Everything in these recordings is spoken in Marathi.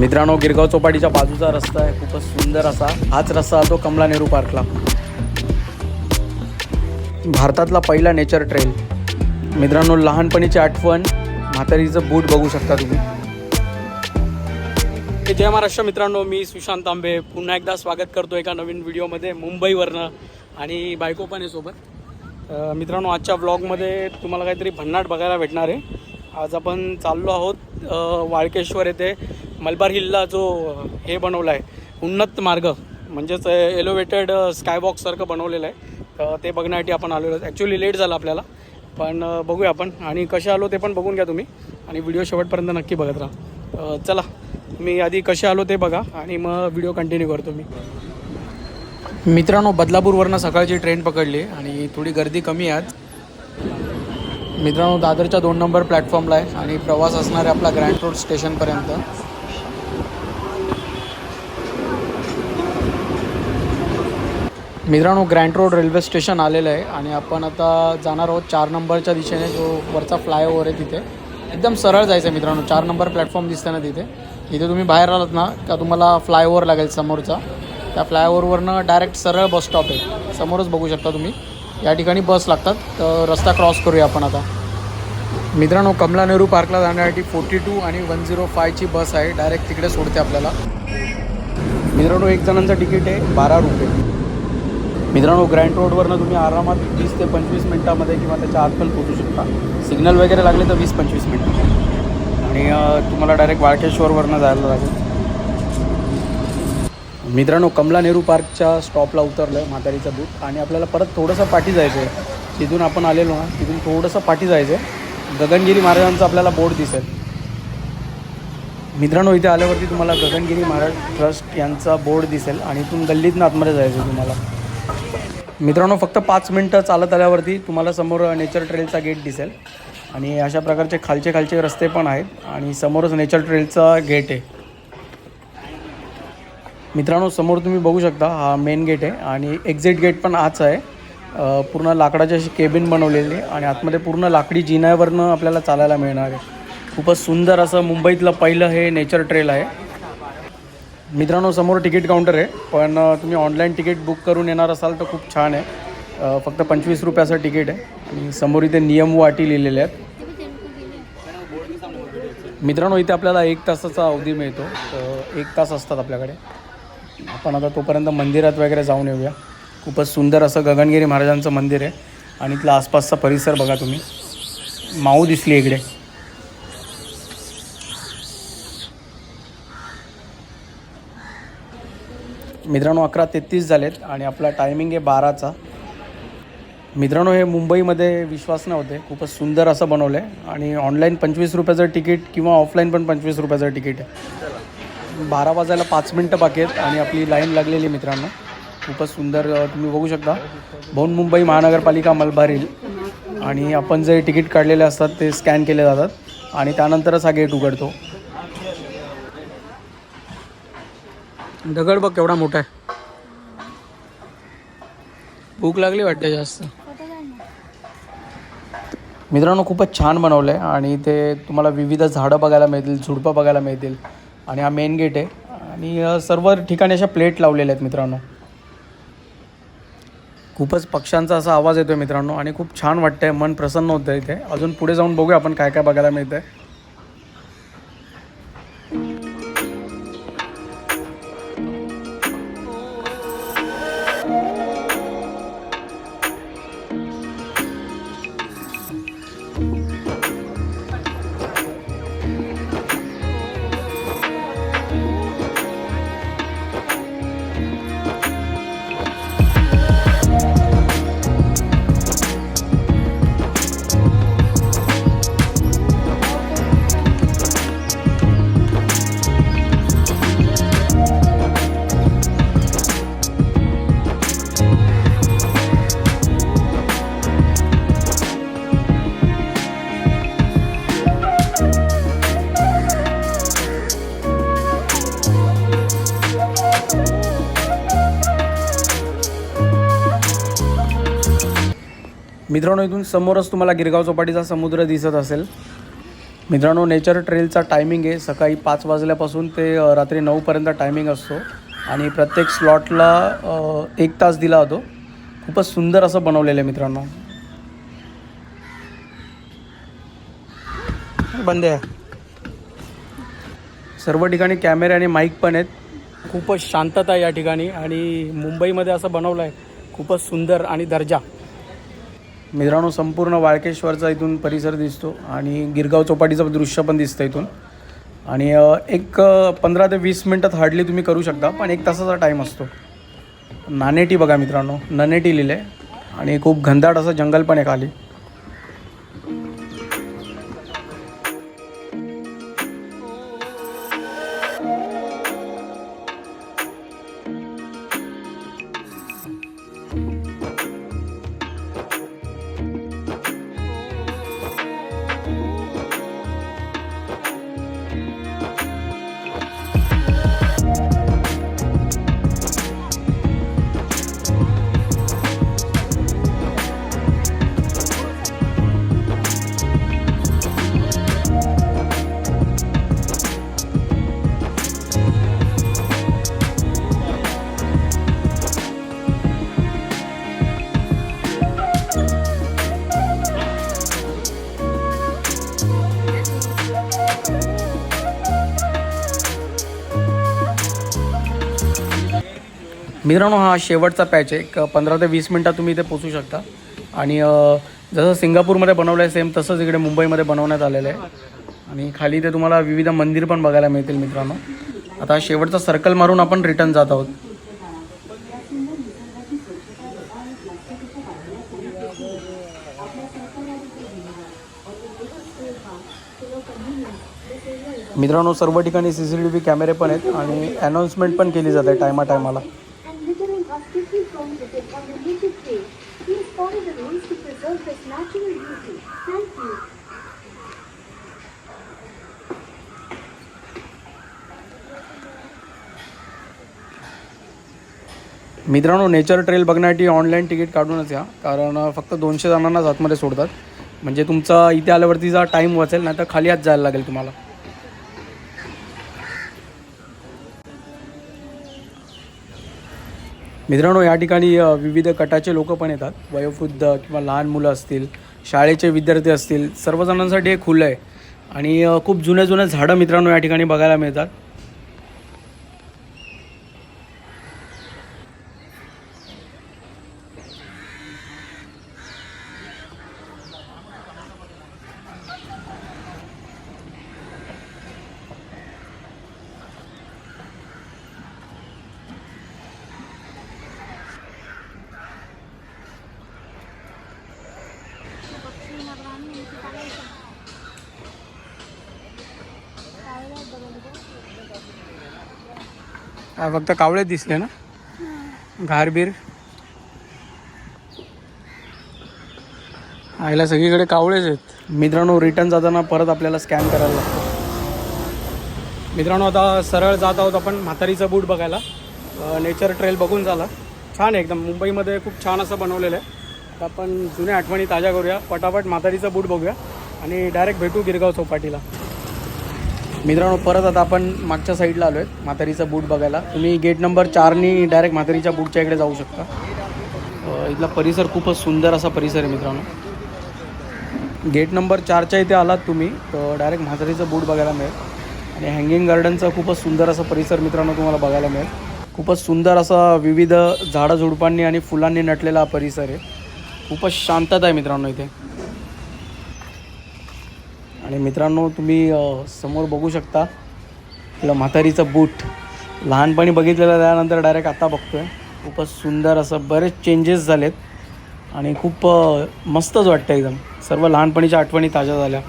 मित्रांनो गिरगाव चौपाटीच्या बाजूचा रस्ता आहे. खूपच सुंदर असा. हाच रस्ता तो कमला नेहरू पार्कला. भारतातला पहिला नेचर ट्रेल. मित्रांनो लहानपणीची आठवण म्हातारीचं बूट बघू शकता तुम्ही. जय महाराष्ट्र मित्रांनो मी सुशांत तांबे पुन्हा एकदा स्वागत करतो एका नवीन व्हिडिओमध्ये मुंबईवरनं आणि बायको पण आहे सोबत. मित्रांनो आजच्या व्लॉगमध्ये तुम्हाला काहीतरी भन्नाट बघायला भेटणार आहे. आज आपण चाललो आहोत वाळकेश्वर येथे. मलबार हिलला जो हे बनवला आहे उन्नत मार्ग म्हणजेच एलोवेटेड स्कायबॉक्ससारखं बनवलेलं आहे. तर ते बघण्यासाठी आपण आलेलो आहोत. ॲक्च्युली लेट झालं आपल्याला पण बघूया आपण. आणि कसे आलो ते पण बघून घ्या तुम्ही. आणि व्हिडिओ शेवटपर्यंत नक्की बघत राहा. चला मी आधी कसे आलो ते बघा आणि मग व्हिडिओ कंटिन्यू करतो मी. मित्रांनो बदलापूरवरनं सकाळची ट्रेन पकडली आणि थोडी गर्दी कमी आहे मित्रांनो दादरच्या दोन नंबर प्लॅटफॉर्मला आहे आणि प्रवास असणार आहे आपला ग्रँड रोड स्टेशनपर्यंत मित्रांनो ग्रँड रोड रेल्वे स्टेशन आलेलं आहे आणि आपण आता जाणार आहोत चार नंबरच्या दिशेने जो वरचा फ्लायओव्हर आहे तिथे. एकदम सरळ जायचं आहे मित्रांनो चार नंबर प्लॅटफॉर्म दिसतं ना तिथे. इथे तुम्ही बाहेर आलात ना का तुम्हाला फ्लायओव्हर लागेल समोरचा. त्या फ्लायओव्हरवरनं डायरेक्ट सरळ बस स्टॉप आहे. समोरच बघू शकता तुम्ही. या ठिकाणी बस लागतात तर रस्ता क्रॉस करूया आपण आता. मित्रांनो कमला नेहरू पार्कला जाण्यासाठी फोर्टी टू आणि वन झिरो फायची बस आहे. डायरेक्ट तिकडे सोडते आपल्याला. मित्रांनो एक जणांचं तिकीट आहे बारा रुपये. मित्रांनो ग्रँड रोडवरनं तुम्ही आरामात वीस ते पंचवीस मिनटामध्ये किंवा त्याच्या आत पण पोचू शकता. सिग्नल वगैरे लागले तर वीस पंचवीस मिनटं. आणि तुम्हाला डायरेक्ट वाळकेश्वरवरनं जायला लागेल. मित्रांनो कमला नेहरू पार्कच्या स्टॉपला उतरलं आहे म्हातारीचा बूथ आणि आपल्याला परत थोडंसं पाठी जायचं आहे तिथून आपण आलेलो ना तिथून थोडंसं पाठी जायचं आहे गगनगिरी महाराजांचा आपल्याला बोर्ड दिसेल. मित्रांनो इथे आल्यावरती तुम्हाला गगनगिरी महाराज ट्रस्ट यांचा बोर्ड दिसेल. आणि इथून गल्लीतनं आतमध्ये जायचं आहे तुम्हाला. मित्रांनो फक्त पाच मिनटं चालत आल्यावरती तुम्हाला समोर नेचर ट्रेलचा गेट दिसेल. आणि अशा प्रकारचे खालचे खालचे रस्ते पण आहेत आणि समोरच नेचर ट्रेलचा गेट आहे. मित्रांनो समोर तुम्ही बघू शकता हा मेन गेट आहे आणि एक्झिट गेट पण आच आहे. पूर्ण लाकडाची अशी केबिन बनवलेली आहे आणि आतमध्ये पूर्ण लाकडी जिन्यावरनं आपल्याला चालायला मिळणार आहे. खूपच सुंदर असं मुंबईतलं पहिलं हे नेचर ट्रेल आहे. मित्रांनो समोर तिकीट काउंटर आहे पण तुम्ही ऑनलाईन तिकीट बुक करून येणार असाल तर खूप छान आहे. फक्त पंचवीस रुपयाचं तिकीट आहे. आणि समोर इथे नियम व अटी लिहिलेले आहेत. मित्रांनो इथे आपल्याला एक तासाचा अवधी मिळतो. तर एक तास असतात आपल्याकडे. आपण आता तोपर्यंत मंदिरात वगैरे जाऊन येऊया. खूपच सुंदर असं गगनगिरी महाराजांचं मंदिर आहे. आणि इथला आसपासचा परिसर बघा तुम्ही. माऊ दिसली इकडे. मित्रांनो अकरा तेहतीस झालेत आणि आपला टायमिंग आहे बाराचा. मित्रांनो हे मुंबईमध्ये विश्वास नव्हते. खूपच सुंदर असं बनवलं आहे आणि ऑनलाईन पंचवीस रुपयाचं तिकीट किंवा ऑफलाईन पण पंचवीस रुपयाचं तिकीट आहे. बारा वाजायला पाच मिनटं बाकी आहेत आणि आपली लाईन लागलेली मित्रांनो. खूपच सुंदर तुम्ही बघू शकता. भवन मुंबई महानगरपालिका मलबारील. आणि आपण जे तिकीट काढलेले असतात ते स्कॅन केले जातात. आणि त्यानंतरच हा गेट उघडतो. दगड बघ केवढा मोठा आहे. भूक लागली वाटते जास्त. मित्रांनो खूपच छान बनवलं आहे आणि ते तुम्हाला विविध झाडं बघायला मिळतील झुडपं बघायला मिळतील आणि हा मेन गेट आहे. आणि सर्व ठिकाणी अशा प्लेट लावलेल्या आहेत मित्रांनो. खूपच पक्ष्यांचा असा आवाज येतो आहे मित्रांनो आणि खूप छान वाटतं आहे मन प्रसन्न होतं आहे इथे. अजून पुढे जाऊन बघूया आपण काय काय बघायला मिळतं आहे मित्रांनो इथून समोरच तुम्हाला गिरगाव चौपाटीचा समुद्र दिसत असेल. मित्रांनो नेचर ट्रेलचा टायमिंग आहे. सकाळी पाच वाजल्यापासून ते रात्री नऊपर्यंत टायमिंग असतो. आणि प्रत्येक स्लॉटला एक तास दिला होतो खूपच सुंदर असं बनवलेलं आहे मित्रांनो. बंद आहे. सर्व ठिकाणी कॅमेरे आणि माईक पण आहेत. खूपच शांतता आहे या ठिकाणी. आणि मुंबईमध्ये असं बनवलं आहे खूपच सुंदर आणि दर्जा. मित्रांनो संपूर्ण वाळकेश्वरचा इथून परिसर दिसतो आणि गिरगाव चौपाटीचं दृश्य पण दिसतं इथून. आणि एक पंधरा ते वीस मिनटात हार्डली तुम्ही करू शकता पण एक तासाचा टाईम असतो. नानेटी बघा मित्रांनो ननेटी लिहिलं आहे आणि खूप घनदाट असं जंगल पण आहे खाली मित्रांनो हा शेवटचा पॅच आहे. एक पंधरा ते वीस मिनटात तुम्ही इथे पोचू शकता. आणि जसं सिंगापूरमध्ये बनवलं आहे सेम तसंच इकडे मुंबईमध्ये बनवण्यात आलेलं आहे. आणि खाली ते तुम्हाला विविध मंदिर पण बघायला मिळतील मित्रांनो. आता शेवटचा सर्कल मारून आपण रिटर्न जात आहोत. मित्रांनो सर्व ठिकाणी सी सी टी व्ही कॅमेरे पण आहेत आणि अनाऊन्समेंट पण केली जाते टायमा टायमाला preserve natural beauty. Thank you. मित्रांनो नेचर ट्रेल बघण्यासाठी ऑनलाईन तिकीट काढूनच या कारण फक्त दोनशे जणांनाच आतमध्ये सोडतात म्हणजे तुमचा इथे आल्यावरतीचा टाईम वाचेल नाही तर खाली आत जायला लागेल तुम्हाला मित्रांनो या ठिकाणी विविध गटाचे लोक पण येतात. वयोवृद्ध किंवा लहान मुलं असतील शाळेचे विद्यार्थी असतील सर्वजणांसाठी हे खुलं आहे. आणि खूप जुने जुने झाडं मित्रांनो या ठिकाणी बघायला मिळतात. फक्त कावळे दिसले ना? घारबीर. आईला सगळीकडे कावळेच आहेत. मित्रांनो रिटर्न जाताना परत आपल्याला स्कॅन करायला लागतो. मित्रांनो आता सरळ जात आहोत आपण म्हातारीचा बूट बघायला. नेचर ट्रेल बघून झाला. छान आहे एकदम. मुंबईमध्ये खूप छान असं बनवलेलं आहे. आता आपण जुन्या आठवणी ताज्या करूया. पटापट म्हातारीचा बूट बघूया. आणि डायरेक्ट भेटू गिरगाव चौपाटीला. मित्रांनो परत आता आपण मागच्या साईडला आलो आहे म्हातारीचा बूट बघायला. तुम्ही गेट नंबर चारनी डायरेक्ट म्हातारीच्या बूटच्या इकडे जाऊ शकता. इथला परिसर खूपच सुंदर असा परिसर आहे मित्रांनो. गेट नंबर चारच्या इथे आलात तुम्ही तर डायरेक्ट म्हातारीचं बूट बघायला मिळेल. आणि हँगिंग गार्डनचा खूपच सुंदर असा परिसर मित्रांनो तुम्हाला बघायला मिळेल. खूपच सुंदर असा विविध झाडं झुडपांनी आणि फुलांनी नटलेला हा परिसर आहे. खूपच शांतता आहे मित्रांनो इथे. आणि मित्रांनो तुम्ही समोर बघू शकता आपलं म्हातारीचं बूट. लहानपणी बघितलेलं त्यानंतर डायरेक्ट आता बघतो आहे खूपच सुंदर असं बरेच चेंजेस झालेत. आणि खूप मस्तच वाटतं एकदम. सर्व लहानपणीच्या आठवणी ताज्या झाल्या.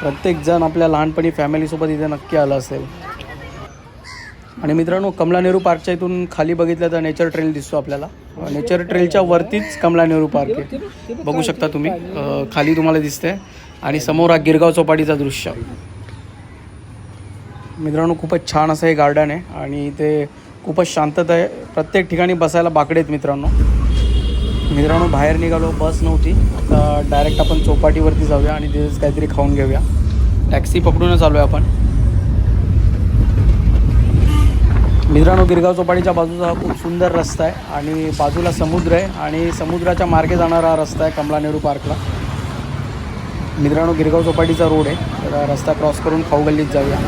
प्रत्येकजण आपल्या लहानपणी फॅमिलीसोबत इथे नक्की आलं असेल. आणि मित्रांनो कमला नेहरू पार्कच्या इथून खाली बघितलं तर नेचर ट्रेल दिसतो आपल्याला. नेचर ट्रेलच्या वरतीच कमला नेहरू पार्क आहे. बघू शकता तुम्ही. खाली तुम्हाला दिसते आणि समोर हा गिरगाव चौपाटीचा दृश्य. मित्रांनो खूपच छान असं हे गार्डन आहे. आणि इथे खूपच शांतता आहे. प्रत्येक ठिकाणी बसायला बाकडे आहेत मित्रांनो. मित्रांनो बाहेर निघालो बस नव्हती. आता डायरेक्ट आपण चौपाटीवरती जाऊया आणि तिथेच काहीतरी खाऊन घेऊया. टॅक्सी पकडूनच आलो आहे आपण. मित्रांनो गिरगाव चौपाटीच्या बाजूचा हा खूप सुंदर रस्ता आहे आणि बाजूला समुद्र आहे आणि समुद्राच्या मार्गे जाणारा हा रस्ता आहे कमला नेहरू पार्कला. मित्रांनो गिरगाव चौपाटीचा रोड आहे. तर रस्ता क्रॉस करून खाऊ गल्लीत जाऊया.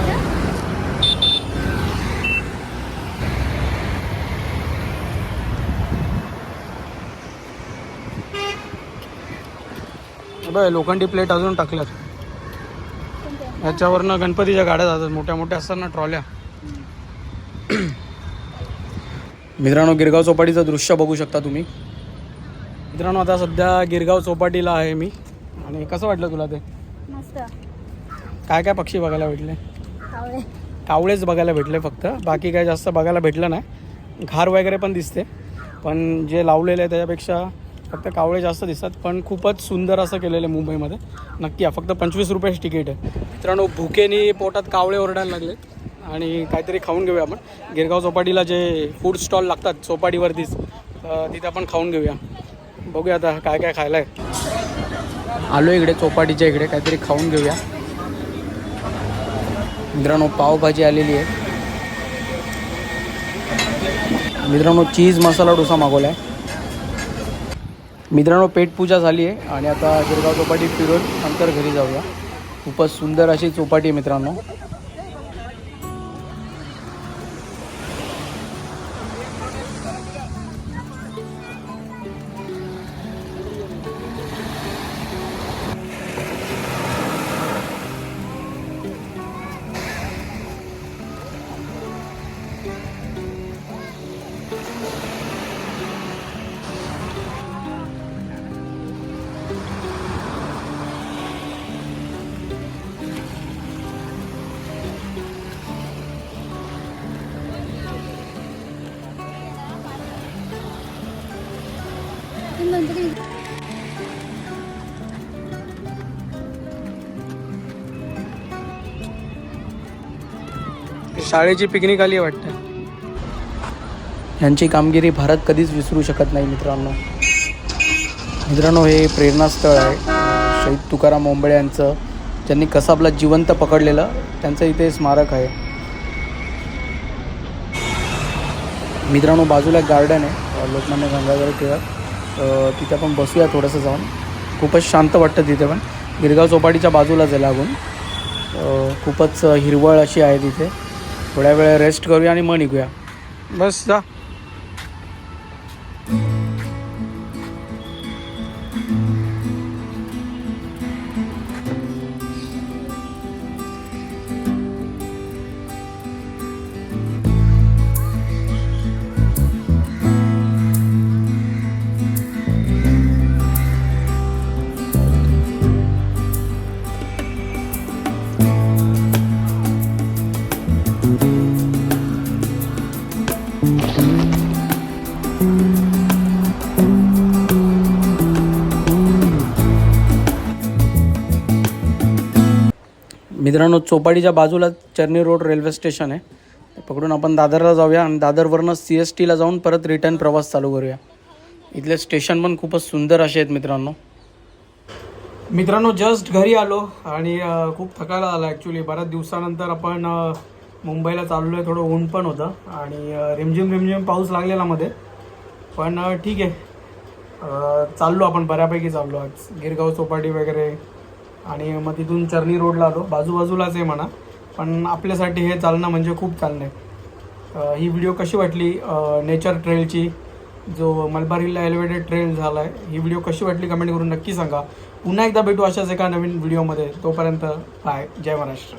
बघ लोखंडी प्लेट अजून टाकल्यात. ह्याच्यावरनं गणपतीच्या गाड्या जातात मोठ्या मोठ्या असतात ना ट्रॉल्या. मित्रांनो गिरगाव चौपाटीचं दृश्य बघू शकता तुम्ही. मित्रांनो आता सध्या गिरगाव चौपाटीला आहे मी. आणि कसं वाटलं तुला ते? मस्त. काय काय पक्षी बघायला भेटले? कावळेच बघायला भेटले फक्त. बाकी काय जास्त बघायला भेटलं नाही. घार वगैरे पण दिसते. पण जे लावलेले आहे त्याच्यापेक्षा फक्त कावळे जास्त दिसतात. पण खूपच सुंदर असं केलेलं आहे मुंबईमध्ये. नक्की या फक्त पंचवीस रुपयाची तिकीट आहे. मित्रांनो भुकेनी पोटात कावळे ओरडायला लागलेत आणि काहीतरी खाऊन घेऊया आपण. गिरगाव चौपाटीला जे फूड स्टॉल लागतात चौपाटीवरतीच तिथे आपण खाऊन घेऊया. बघूया आता काय काय खायला आहे. आलो इकडे चौपाटीच्या इकडे काहीतरी खाऊन घेऊया. मित्रांनो पावभाजी आलेली आहे. मित्रांनो चीज मसाला डोसा मागवला आहे मित्रांनो पेटपूजा झाली आहे आणि आता गिरगाव चौपाटी फिरून नंतर घरी जाऊया. खूपच सुंदर अशी चौपाटी आहे मित्रांनो. शाळेची पिकनिक आली वाटतं. यांची कामगिरी भारत कधीच विसरू शकत नाही मित्रांनो. मित्रांनो हे प्रेरणास्थळ आहे. शहीद तुकाराम मोंबळे यांचं. ज्यांनी कसाबला जिवंत पकडलेलं. त्यांचं इथे स्मारक आहे. मित्रांनो बाजूला एक गार्डन आहे. लोकमान्य गंगाधर टिळक. तिथे आपण बसूया थोडंसं जाऊन. खूपच शांत वाटतं तिथे पण. गिरगाव चौपाटीच्या बाजूलाच आहे लागून. खूपच हिरवळ अशी आहे तिथे. थोड्या वेळ रेस्ट करूया आणि मग निघूया. बस जा. मित्रांनो चौपाटीच्या बाजूला चर्नी रोड रेल्वे स्टेशन आहे. पकडून आपण दादरला जाऊया आणि दादरवरनं सी एस टीला जाऊन परत रिटर्न प्रवास चालू करूया. इथले स्टेशन पण खूपच सुंदर असे आहेत मित्रांनो. मित्रांनो जस्ट घरी आलो आणि खूप थकायला आला ॲक्च्युली बऱ्याच दिवसानंतर आपण मुंबईला चाललो आहे थोडं ऊन पण होतं आणि रिमझिम रिमझिम पाऊस लागलेला मध्ये. पण ठीक आहे. चाललो आपण बऱ्यापैकी चाललो. आज गिरगाव चौपाटी वगैरे आणि मग तिथून चर्नी रोडला आलो. बाजूबाजूलाच आहे म्हणा. पण आपल्यासाठी हे चालणं म्हणजे खूप चालणं आहे. ही व्हिडिओ कशी वाटली नेचर ट्रेलची? जो मलबार हिलला एलिव्हेटेड ट्रेल झाला आहे ही व्हिडिओ कशी वाटली कमेंट करून नक्की सांगा. पुन्हा एकदा भेटू अशाच एका नवीन व्हिडिओमध्ये. तोपर्यंत बाय जय महाराष्ट्र.